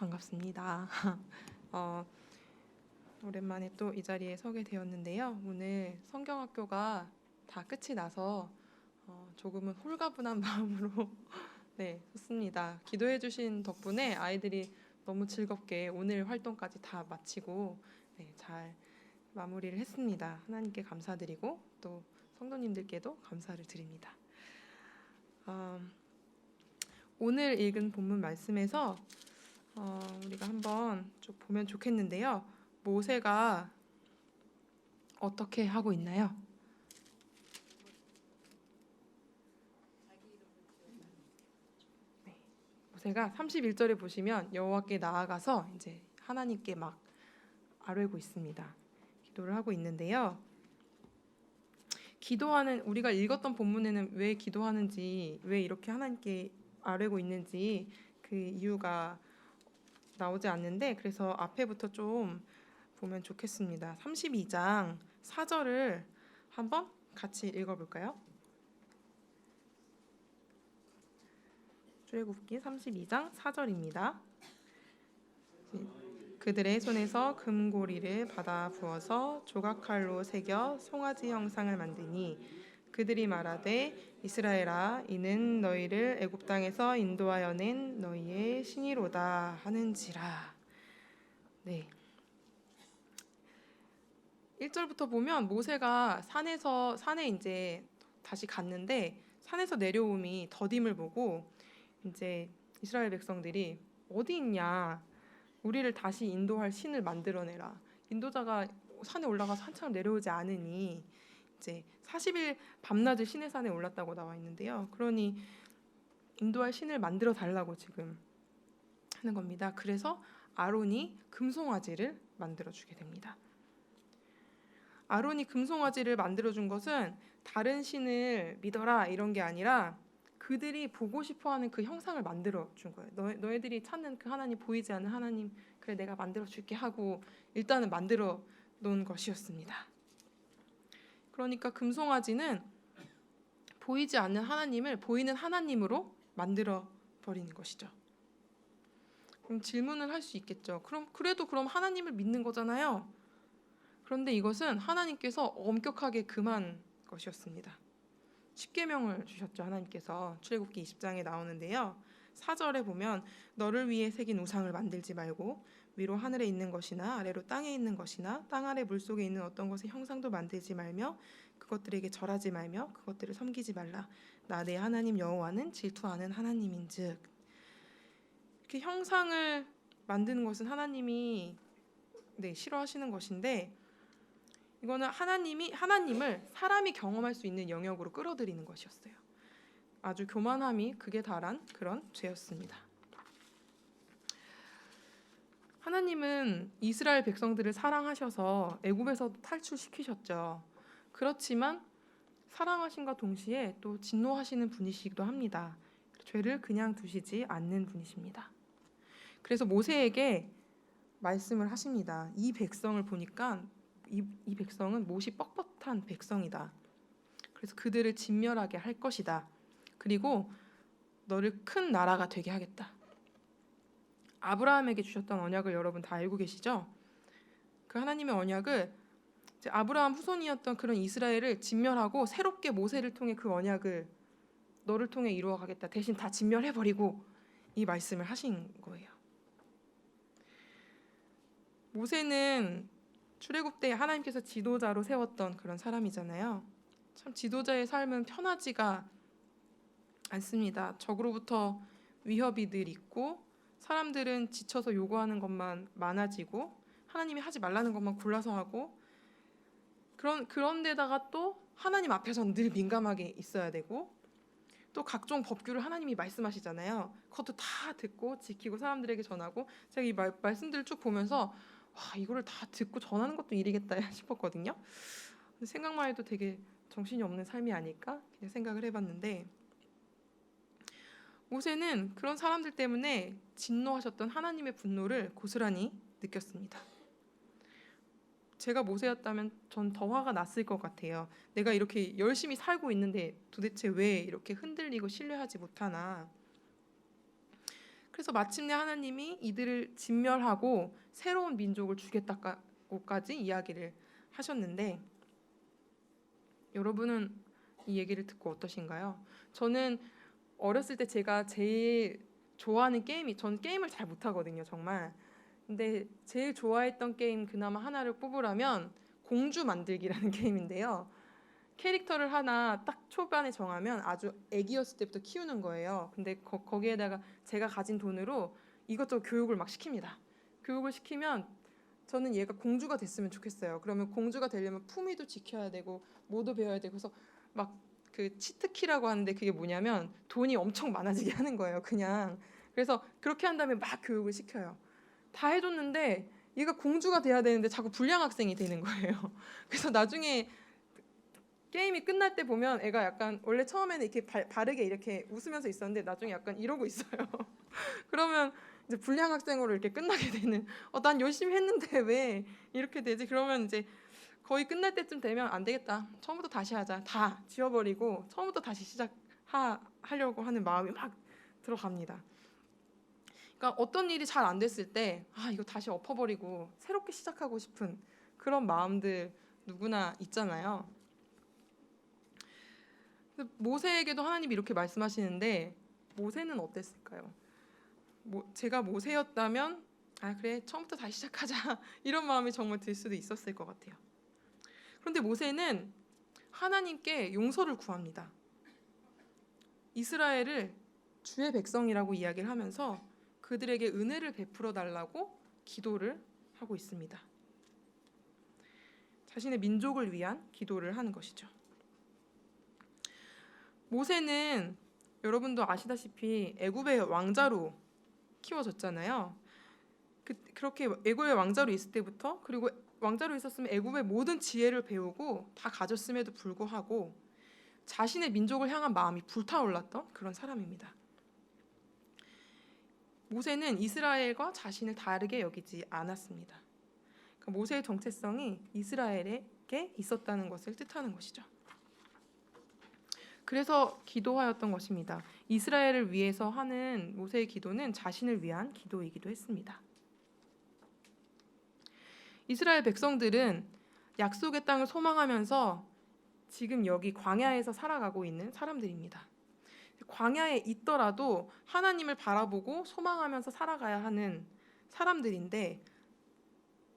반갑습니다. 어, 오랜만에 또 이 자리에 서게 되었는데요. 오늘 성경학교가 다 끝이 나서 어, 조금은 홀가분한 마음으로 네 섰습니다. 기도해 주신 덕분에 아이들이 너무 즐겁게 오늘 활동까지 다 마치고 네, 잘 마무리를 했습니다. 하나님께 감사드리고 또 성도님들께도 감사를 드립니다. 어, 오늘 읽은 본문 말씀에서 어, 우리가 한번 쭉 보면 좋겠는데요. 모세가 어떻게 하고 있나요? 네. 모세가 31절에 보시면 여호와께 나아가서 이제 하나님께 막 아뢰고 있습니다. 기도를 하고 있는데요. 기도하는 우리가 읽었던 본문에는 왜 기도하는지 왜 이렇게 하나님께 아뢰고 있는지 그 이유가 나오지 않는데 그래서 앞에부터 좀 보면 좋겠습니다. 32장 4절을 한번 같이 읽어볼까요? 출애굽기 32장 4절입니다. 그들의 손에서 금고리를 받아 부어서 조각칼로 새겨 송아지 형상을 만드니 그들이 말하되 이스라엘아 이는 너희를 애굽 땅에서 인도하여 낸 너희의 신이로다 하는지라. 네. 1절부터 보면 모세가 산에서 산에 이제 다시 갔는데 산에서 내려옴이 더딤을 보고 이제 이스라엘 백성들이 어디 있냐 우리를 다시 인도할 신을 만들어내라 인도자가 산에 올라가서 한참 내려오지 않으니 이제 40일 밤낮을 신의 산에 올랐다고 나와 있는데요. 그러니 인도할 신을 만들어 달라고 지금 하는 겁니다. 그래서 아론이 금송아지를 만들어 주게 됩니다. 아론이 금송아지를 만들어 준 것은 다른 신을 믿어라 이런 게 아니라 그들이 보고 싶어하는 그 형상을 만들어 준 거예요. 너, 너희들이 찾는 그 하나님 보이지 않는 하나님 그래 내가 만들어 줄게 하고 일단은 만들어 놓은 것이었습니다. 그러니까 금송아지는 보이지 않는 하나님을 보이는 하나님으로 만들어 버리는 것이죠. 그럼 질문을 할 수 있겠죠. 그럼 그래도 그럼 하나님을 믿는 거잖아요. 그런데 이것은 하나님께서 엄격하게 금한 것이었습니다. 십계명을 주셨죠. 하나님께서 출애굽기 20장에 나오는데요. 4절에 보면 너를 위해 새긴 우상을 만들지 말고 위로 하늘에 있는 것이나 아래로 땅에 있는 것이나 땅 아래 물 속에 있는 어떤 것의 형상도 만들지 말며 그것들에게 절하지 말며 그것들을 섬기지 말라. 나 내 하나님 여호와는 질투하는 하나님인즉 이렇게 형상을 만드는 것은 하나님이 네, 싫어하시는 것인데 이거는 하나님이 하나님을 사람이 경험할 수 있는 영역으로 끌어들이는 것이었어요. 아주 교만함이 극에 달한 그런 죄였습니다. 하나님은 이스라엘 백성들을 사랑하셔서 애굽에서 탈출시키셨죠. 그렇지만 사랑하신과 동시에 또 진노하시는 분이시기도 합니다. 죄를 그냥 두시지 않는 분이십니다. 그래서 모세에게 말씀을 하십니다. 이 백성을 보니까 이, 이 백성은 못이 뻣뻣한 백성이다. 그래서 그들을 진멸하게 할 것이다. 그리고 너를 큰 나라가 되게 하겠다. 아브라함에게 주셨던 언약을 여러분 다 알고 계시죠? 그 하나님의 언약을 아브라함 후손이었던 그런 이스라엘을 진멸하고 새롭게 모세를 통해 그 언약을 너를 통해 이루어 가겠다. 대신 다 진멸해 버리고 이 말씀을 하신 거예요. 모세는 출애굽 때 하나님께서 지도자로 세웠던 그런 사람이잖아요. 참 지도자의 삶은 편하지가 않습니다. 적으로부터 위협이 늘 있고 사람들은 지쳐서 요구하는 것만 많아지고 하나님이 하지 말라는 것만 골라서 하고 그런 그런 데다가 또 하나님 앞에서는 늘 민감하게 있어야 되고 또 각종 법규를 하나님이 말씀하시잖아요. 그것도 다 듣고 지키고 사람들에게 전하고 제가 이 말, 말씀들을 쭉 보면서 와 이거를 다 듣고 전하는 것도 일이겠다 싶었거든요. 생각만 해도 되게 정신이 없는 삶이 아닐까 생각을 해봤는데 모세는 그런 사람들 때문에 진노하셨던 하나님의 분노를 고스란히 느꼈습니다. 제가 모세였다면 전 더 화가 났을 것 같아요. 내가 이렇게 열심히 살고 있는데 도대체 왜 이렇게 흔들리고 신뢰하지 못하나. 그래서 마침내 하나님이 이들을 진멸하고 새로운 민족을 주겠다고까지 이야기를 하셨는데 여러분은 이 얘기를 듣고 어떠신가요? 저는 어렸을 때 제가 제일 좋아하는 게임이 전 게임을 잘 못하거든요 정말. 근데 제일 좋아했던 게임 그나마 하나를 뽑으라면 공주 만들기라는 게임인데요. 캐릭터를 하나 딱 초반에 정하면 아주 애기였을 때부터 키우는 거예요. 근데 거, 거기에다가 제가 가진 돈으로 이것저것 교육을 막 시킵니다. 교육을 시키면 저는 얘가 공주가 됐으면 좋겠어요. 그러면 공주가 되려면 품위도 지켜야 되고 뭐도 배워야 되고 그래서 막 그 치트키라고 하는데 그게 뭐냐면 돈이 엄청 많아지게 하는 거예요. 그냥 그래서 그렇게 한 다음에 막 교육을 시켜요. 다 해줬는데 얘가 공주가 돼야 되는데 자꾸 불량 학생이 되는 거예요. 그래서 나중에 게임이 끝날 때 보면 애가 약간 원래 처음에는 이렇게 바, 바르게 이렇게 웃으면서 있었는데 나중에 약간 이러고 있어요. 그러면 이제 불량 학생으로 이렇게 끝나게 되는. 어, 난 열심히 했는데 왜 이렇게 되지? 그러면 이제 거의 끝날 때쯤 되면 안 되겠다. 처음부터 다시 하자. 다 지워버리고 처음부터 다시 시작하려고 하는 마음이 막 들어갑니다. 그러니까 어떤 일이 잘 안 됐을 때, 아, 이거 다시 엎어버리고 새롭게 시작하고 싶은 그런 마음들 누구나 있잖아요. 모세에게도 하나님이 이렇게 말씀하시는데, 모세는 어땠을까요? 뭐, 제가 모세였다면, 아, 그래, 처음부터 다시 시작하자. 이런 마음이 정말 들 수도 있었을 것 같아요. 그런데 모세는 하나님께 용서를 구합니다. 이스라엘을 주의 백성이라고 이야기를 하면서 그들에게 은혜를 베풀어 달라고 기도를 하고 있습니다. 자신의 민족을 위한 기도를 하는 것이죠. 모세는 여러분도 아시다시피 애굽의 왕자로 키워졌잖아요. 그, 그렇게 애굽의 왕자로 있을 때부터 그리고 왕자로 있었으면 애굽의 모든 지혜를 배우고 다 가졌음에도 불구하고 자신의 민족을 향한 마음이 불타올랐던 그런 사람입니다. 모세는 이스라엘과 자신을 다르게 여기지 않았습니다. 그러니까 모세의 정체성이 이스라엘에게 있었다는 것을 뜻하는 것이죠. 그래서 기도하였던 것입니다. 이스라엘을 위해서 하는 모세의 기도는 자신을 위한 기도이기도 했습니다. 이스라엘 백성들은 약속의 땅을 소망하면서 지금 여기 광야에서 살아가고 있는 사람들입니다. 광야에 있더라도 하나님을 바라보고 소망하면서 살아가야 하는 사람들인데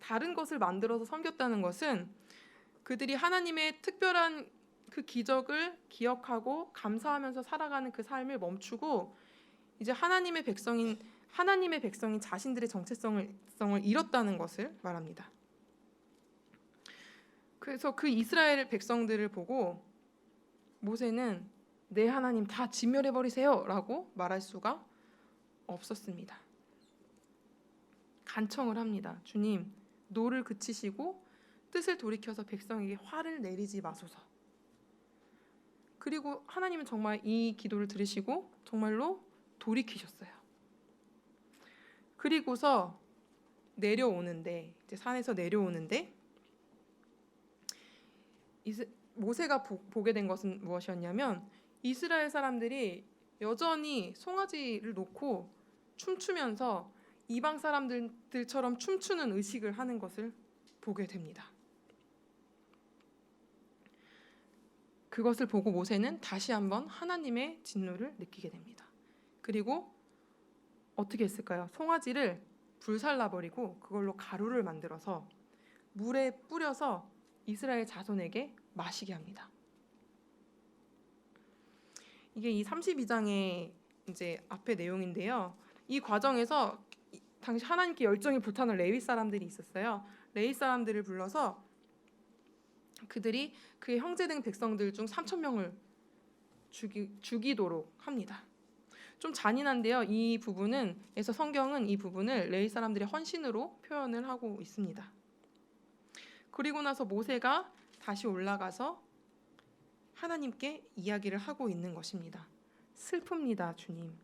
다른 것을 만들어서 섬겼다는 것은 그들이 하나님의 특별한 그 기적을 기억하고 감사하면서 살아가는 그 삶을 멈추고 이제 하나님의 백성인 하나님의 백성인 자신들의 정체성을 잃었다는 것을 말합니다. 그래서 그 이스라엘 백성들을 보고 모세는 내 하나님 다 진멸해 버리세요라고 말할 수가 없었습니다. 간청을 합니다. 주님, 노를 그치시고 뜻을 돌이켜서 백성에게 화를 내리지 마소서. 그리고 하나님은 정말 이 기도를 들으시고 정말로 돌이키셨어요. 그리고서 내려오는데 이제 산에서 내려오는데 모세가 보, 보게 된 것은 무엇이었냐면 이스라엘 사람들이 여전히 송아지를 놓고 춤추면서 이방 사람들처럼 춤추는 의식을 하는 것을 보게 됩니다. 그것을 보고 모세는 다시 한번 하나님의 진노를 느끼게 됩니다. 그리고 어떻게 했을까요? 송아지를 불살라 버리고 그걸로 가루를 만들어서 물에 뿌려서 이스라엘 자손에게 마시게 합니다. 이게 이 32장의 이제 앞의 내용인데요. 이 과정에서 당시 하나님께 열정이 불타는 레위 사람들이 있었어요. 레위 사람들을 불러서 그들이 그의 형제 등 백성들 중 3천 명을 죽이, 죽이도록 합니다. 좀 잔인한데요. 이 부분은 에서 성경은 이 부분을 레위 사람들의 헌신으로 표현을 하고 있습니다. 그리고 나서 모세가 다시 올라가서 하나님께 이야기를 하고 있는 것입니다. 슬픕니다, 주님.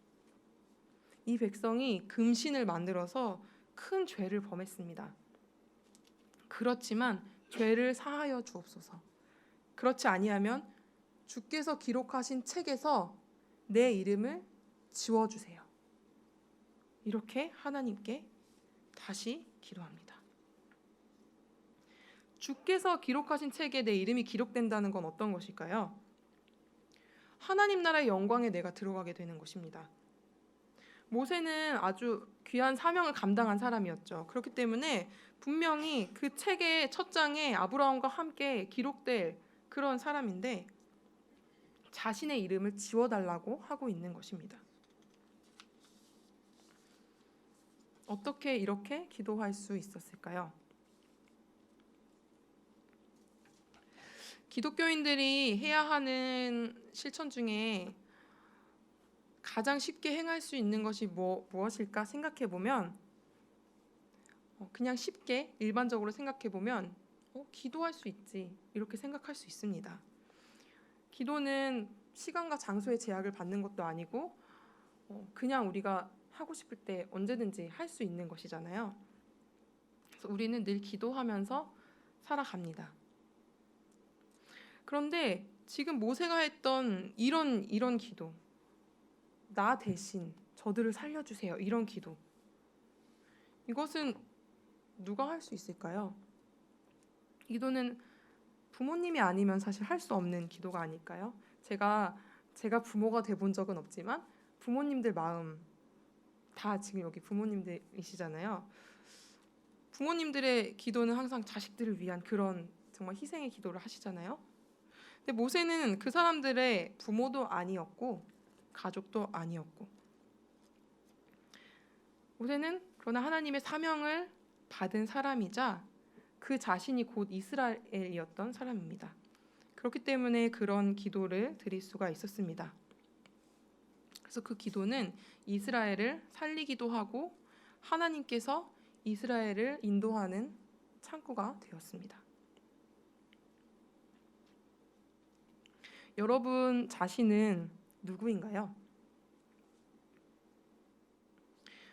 이 백성이 금신을 만들어서 큰 죄를 범했습니다. 그렇지만 죄를 사하여 주옵소서. 그렇지 아니하면 주께서 기록하신 책에서 내 이름을 지워 주세요. 이렇게 하나님께 다시 기도합니다. 주께서 기록하신 책에 내 이름이 기록된다는 건 어떤 것일까요? 하나님 나라의 영광에 내가 들어가게 되는 것입니다. 모세는 아주 귀한 사명을 감당한 사람이었죠. 그렇기 때문에 분명히 그 책의 첫 장에 아브라함과 함께 기록될 그런 사람인데 자신의 이름을 지워달라고 하고 있는 것입니다. 어떻게 이렇게 기도할 수 있었을까요? 기독교인들이 해야 하는 실천 중에 가장 쉽게 행할 수 있는 것이 뭐, 무엇일까 생각해 보면 어, 그냥 쉽게 일반적으로 생각해 보면 어, 기도할 수 있지 이렇게 생각할 수 있습니다. 기도는 시간과 장소의 제약을 받는 것도 아니고 어, 그냥 우리가 하고 싶을 때 언제든지 할 수 있는 것이잖아요. 그래서 우리는 늘 기도하면서 살아갑니다. 그런데 지금 모세가 했던 이런 이런 기도, 나 대신 저들을 살려 주세요. 이런 기도. 이것은 누가 할 수 있을까요? 기도는 부모님이 아니면 사실 할 수 없는 기도가 아닐까요? 제가 제가 부모가 돼 본 적은 없지만 부모님들 마음 다 지금 여기 부모님들이시잖아요. 부모님들의 기도는 항상 자식들을 위한 그런 정말 희생의 기도를 하시잖아요. 근데 모세는 그 사람들의 부모도 아니었고 가족도 아니었고 모세는 그러나 하나님의 사명을 받은 사람이자 그 자신이 곧 이스라엘이었던 사람입니다. 그렇기 때문에 그런 기도를 드릴 수가 있었습니다. 그래서 그 기도는 이스라엘을 살리기도 하고 하나님께서 이스라엘을 인도하는 창구가 되었습니다. 여러분 자신은 누구인가요?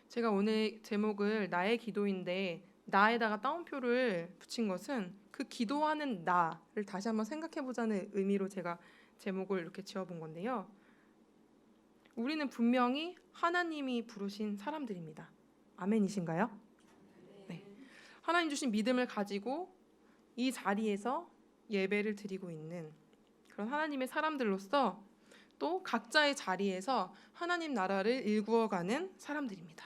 제가 오늘 제목을 나의 기도인데 나에다가 따옴표를 붙인 것은 그 기도하는 나를 다시 한번 생각해 보자는 의미로 제가 제목을 이렇게 지어 본 건데요. 우리는 분명히 하나님이 부르신 사람들입니다. 아멘이신가요? 네. 하나님 주신 믿음을 가지고 이 자리에서 예배를 드리고 있는 그런 하나님의 사람들로서 또 각자의 자리에서 하나님 나라를 일구어가는 사람들입니다.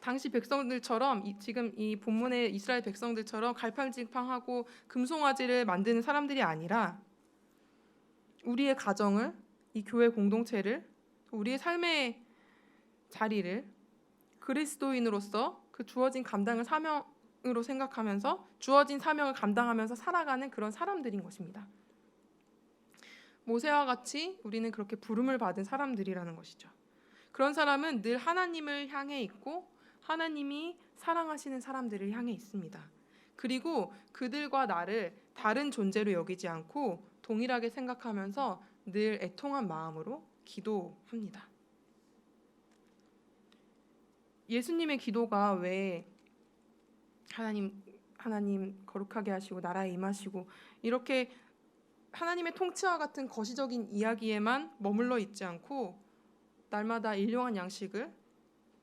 당시 백성들처럼 이, 지금 이 본문의 이스라엘 백성들처럼 갈팡질팡하고 금송아지를 만드는 사람들이 아니라 우리의 가정을 이 교회 공동체를 우리의 삶의 자리를 그리스도인으로서 그 주어진 감당을 사명 으로 생각하면서 주어진 사명을 감당하면서 살아가는 그런 사람들인 것입니다. 모세와 같이 우리는 그렇게 부름을 받은 사람들이라는 것이죠. 그런 사람은 늘 하나님을 향해 있고 하나님이 사랑하시는 사람들을 향해 있습니다. 그리고 그들과 나를 다른 존재로 여기지 않고 동일하게 생각하면서 늘 애통한 마음으로 기도합니다. 예수님의 기도가 왜 하나님 하나님 거룩하게 하시고 나라에 임하시고 이렇게 하나님의 통치와 같은 거시적인 이야기에만 머물러 있지 않고 날마다 일용한 양식을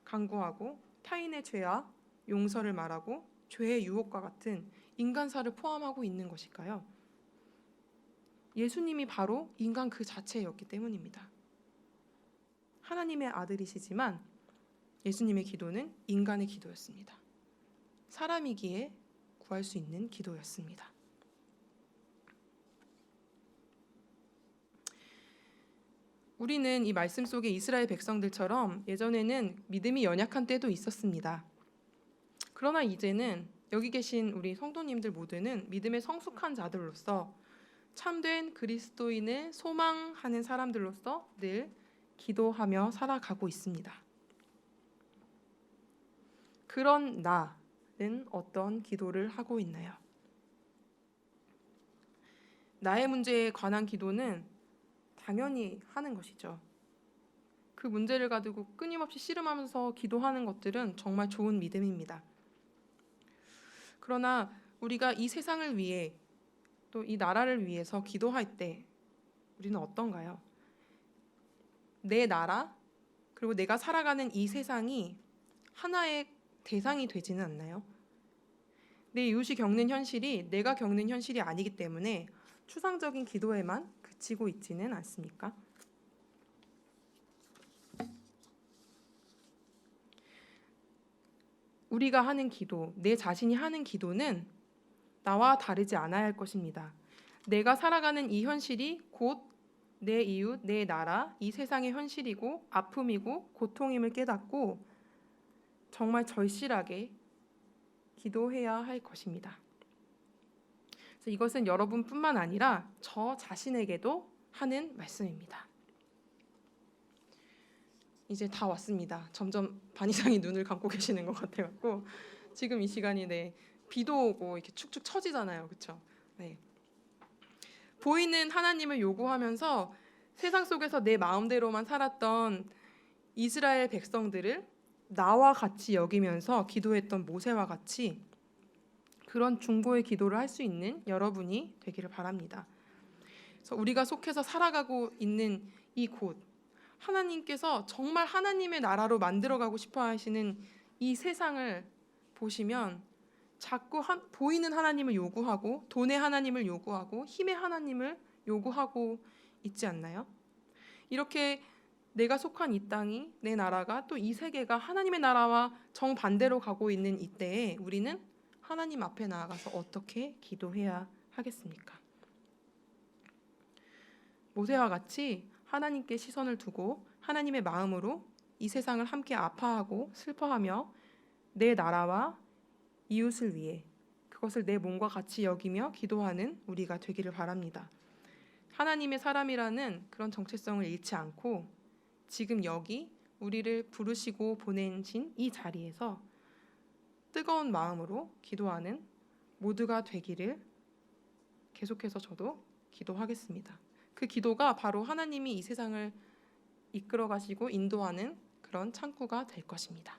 강구하고 타인의 죄와 용서를 말하고 죄의 유혹과 같은 인간사를 포함하고 있는 것일까요? 예수님이 바로 인간 그 자체였기 때문입니다. 하나님의 아들이시지만 예수님의 기도는 인간의 기도였습니다. 사람이기에 구할 수 있는 기도였습니다. 우리는 이 말씀 속에 이스라엘 백성들처럼 예전에는 믿음이 연약한 때도 있었습니다. 그러나 이제는 여기 계신 우리 성도님들 모두는 믿음의 성숙한 자들로서 참된 그리스도인을 소망하는 사람들로서 늘 기도하며 살아가고 있습니다. 그런 나 는 어떤 기도를 하고 있나요? 나의 문제에 관한 기도는 당연히 하는 것이죠. 그 문제를 가지고 끊임없이 씨름하면서 기도하는 것들은 정말 좋은 믿음입니다. 그러나 우리가 이 세상을 위해 또 이 나라를 위해서 기도할 때 우리는 어떤가요? 내 나라 그리고 내가 살아가는 이 세상이 하나의 대상이 되지는 않나요? 내 이웃이 겪는 현실이 내가 겪는 현실이 아니기 때문에 추상적인 기도에만 그치고 있지는 않습니까? 우리가 하는 기도, 내 자신이 하는 기도는 나와 다르지 않아야 할 것입니다. 내가 살아가는 이 현실이 곧 내 이웃, 내 나라, 이 세상의 현실이고 아픔이고 고통임을 깨닫고 정말 절실하게 기도해야 할 것입니다. 그래서 이것은 여러분뿐만 아니라 저 자신에게도 하는 말씀입니다. 이제 다 왔습니다. 점점 반 이상이 눈을 감고 계시는 것 같아갖고 지금 이 시간이 네 비도 오고 이렇게 축축 처지잖아요, 그렇죠? 네. 보이는 하나님을 요구하면서 세상 속에서 내 마음대로만 살았던 이스라엘 백성들을 나와 같이 여기면서 기도했던 모세와 같이 그런 중보의 기도를 할 수 있는 여러분이 되기를 바랍니다. 그래서 우리가 속해서 살아가고 있는 이 곳, 하나님께서 정말 하나님의 나라로 만들어가고 싶어 하시는 이 세상을 보시면 자꾸 한, 보이는 하나님을 요구하고 돈의 하나님을 요구하고 힘의 하나님을 요구하고 있지 않나요? 이렇게 내가 속한 이 땅이 내 나라가 또 이 세계가 하나님의 나라와 정반대로 가고 있는 이때에 우리는 하나님 앞에 나아가서 어떻게 기도해야 하겠습니까? 모세와 같이 하나님께 시선을 두고 하나님의 마음으로 이 세상을 함께 아파하고 슬퍼하며 내 나라와 이웃을 위해 그것을 내 몸과 같이 여기며 기도하는 우리가 되기를 바랍니다. 하나님의 사람이라는 그런 정체성을 잃지 않고 지금 여기 우리를 부르시고 보내신 이 자리에서 뜨거운 마음으로 기도하는 모두가 되기를 계속해서 저도 기도하겠습니다. 그 기도가 바로 하나님이 이 세상을 이끌어 가시고 인도하는 그런 창구가 될 것입니다.